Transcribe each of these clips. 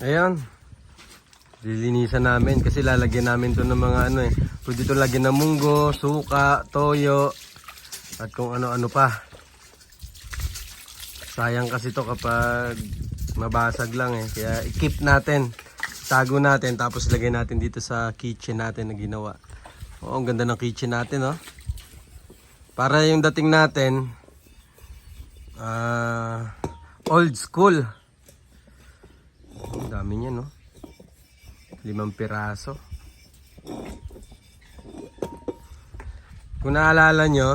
Ayan. Lilinisan namin kasi lalagyan namin to ng mga ano eh. Pwede to lagyan ng munggo, suka, toyo, at kung ano-ano pa. Sayang kasi to kapag mabasag lang eh. Kaya i-keep natin. Tago natin tapos lagay natin dito sa kitchen natin na ginawa. Oo, ang ganda ng kitchen natin oh. Para yung dating natin, ah, old school. Dami niya, no? Limang piraso. Kung naalala nyo,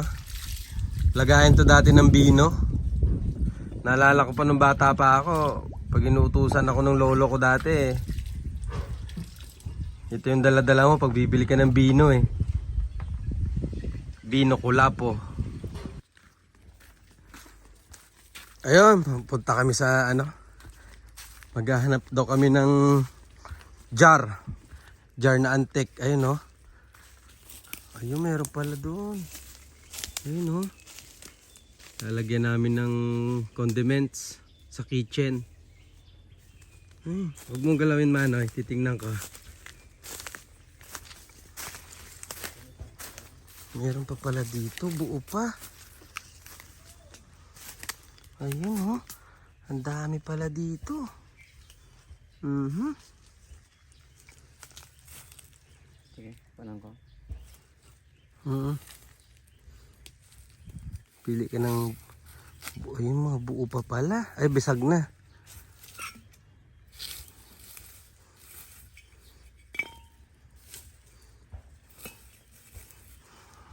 lagayan to dati ng bino. Naalala ko pa nung bata pa ako, pag inuutusan ako ng lolo ko dati eh. Ito yung daladala mo pag bibili ka ng bino eh. Bino Kulapo. Ayun, punta kami sa ano. Maghahanap daw kami ng jar. Jar na antique. Ayun no. Ayun, meron pala doon. Ayun no. Lalagyan namin ng condiments sa kitchen. Hmm, huwag mong galawin manoy, titingnan ko. Meron pa pala dito, buo pa. Ayun oh. Ang dami pala dito. Mhm. Sige, panang ko. Mhm. Pili ka ng ayun mga buo pa pala. Ay bisag na.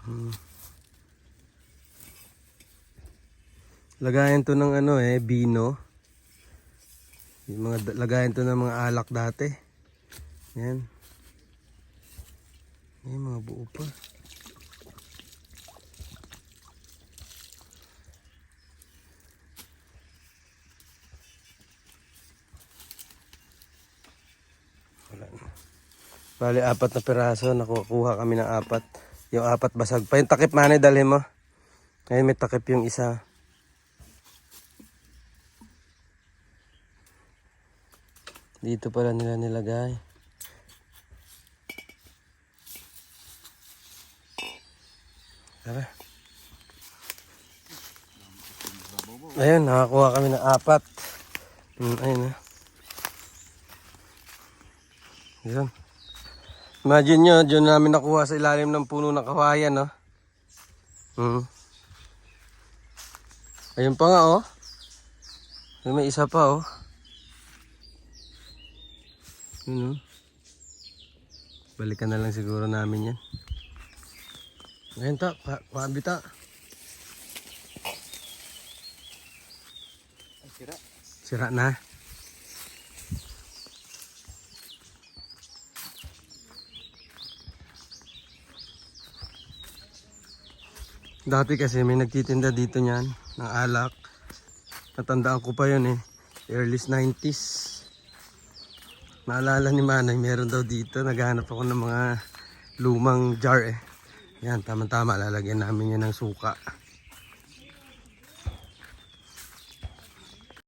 Hmm. Lagayan to ng ano eh, bino. Yung mga lagayan to ng mga alak dati. Yan. May mga buo pa. Wala. Bali, apat na piraso. Nakukuha kami ng apat. Yung apat basag pa. Yung takip manay dalhin mo. Ngayon may takip yung isa. Dito pala nila nilagay. Tara. Ayun, nakakuha kami ng apat. Hmm, ayun na. Yun. Imagine nyo, dyan namin nakuha sa ilalim ng puno ng kawayan, no? Hmm. Ayun pa nga, oh. Ayun, may isa pa, oh. Yun, oh. Balikan na lang siguro namin yan. Ayun ta, pa, pabi ta. Ay, sira. Sira na. Dati kasi may nagtitinda dito niyan ng alak. Natandaan ko pa yun eh. Early 90s. Naalala ni Manay, meron daw dito. Naghahanap ako ng mga lumang jar eh. Yan, tama-tama. Lalagyan namin yan ng suka.